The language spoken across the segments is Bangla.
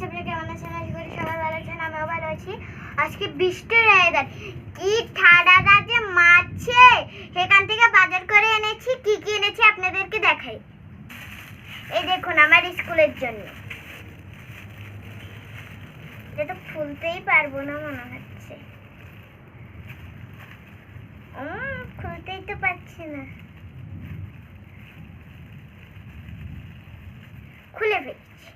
কেমন সবাই ভালো আছি আজকে বৃষ্টির ওয়েদার কি ঠাডাটা যে মারছে? সেখান থেকে বাজার করে এনেছি। কি কি এনেছি আপনাদেরকে দেখাই। এই দেখুন আমার স্কুলের জন্য। এটা তো খুলতেই পারব না মনে হচ্ছে। খুলতেই তো পারছি না। খুলে ফেলছি।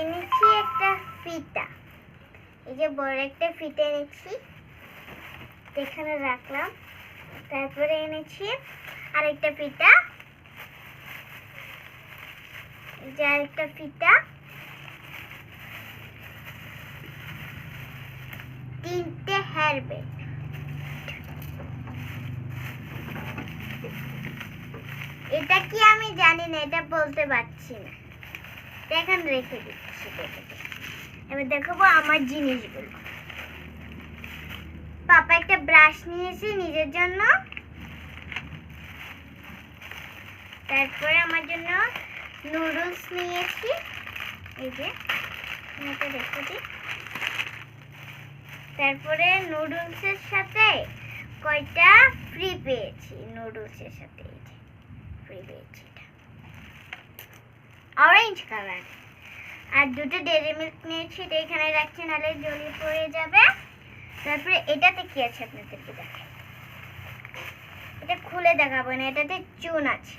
এনেছি একটা ফিতা। এই যে বড় একটা ফিতা এনেছি এখানে রাখলাম। তারপরে এনেছি আরেকটা ফিতা। যে আরেকটা ফিতা। তিনটে হেয়ার ব্যান্ড এটা কি আমি জানি না, এটা বলতে পারছি না। এখন রেখে দিচ্ছি এবার দেখাবো আমার জিনিসগুলো। পাপা একটা ব্রাশ নিয়েছি নিজের জন্য। তারপরে আমার জন্য নুডলস নিয়েছি। এই যে এটা রেখে দিই। তারপরে নুডলসের সাথে কয়টা ফ্রি পেয়েছি? নুডলসের সাথে, এই যে ফ্রি পেয়েছি। অরেঞ্জ কালার আর দুটো ডেরি মিল্ক নিয়েছি এটা এখানে রাখছি, নাহলে জলি পড়ে যাবে। তারপরে এটাতে কি আছে আপনাদেরকে দেখাই? এটা খুলে দেখাবো না, এটাতে চুন আছে।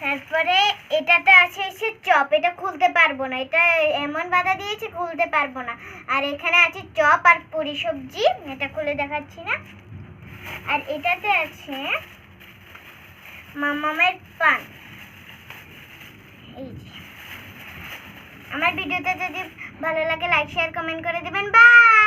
তারপরে এটাতে আছে এসে চপ, এটা খুলতে পারব না। এটা এমন বাধা দিয়েছে, খুলতে পারব না। আর এখানে আছে চপ আর পুরি সবজি, এটা খুলে দেখাচ্ছি না। আর এটাতে আছে মামামের পান এই যে। আমার ভিডিওটা যদি ভালো লাগে লাইক শেয়ার কমেন্ট করে দেবেন। বাই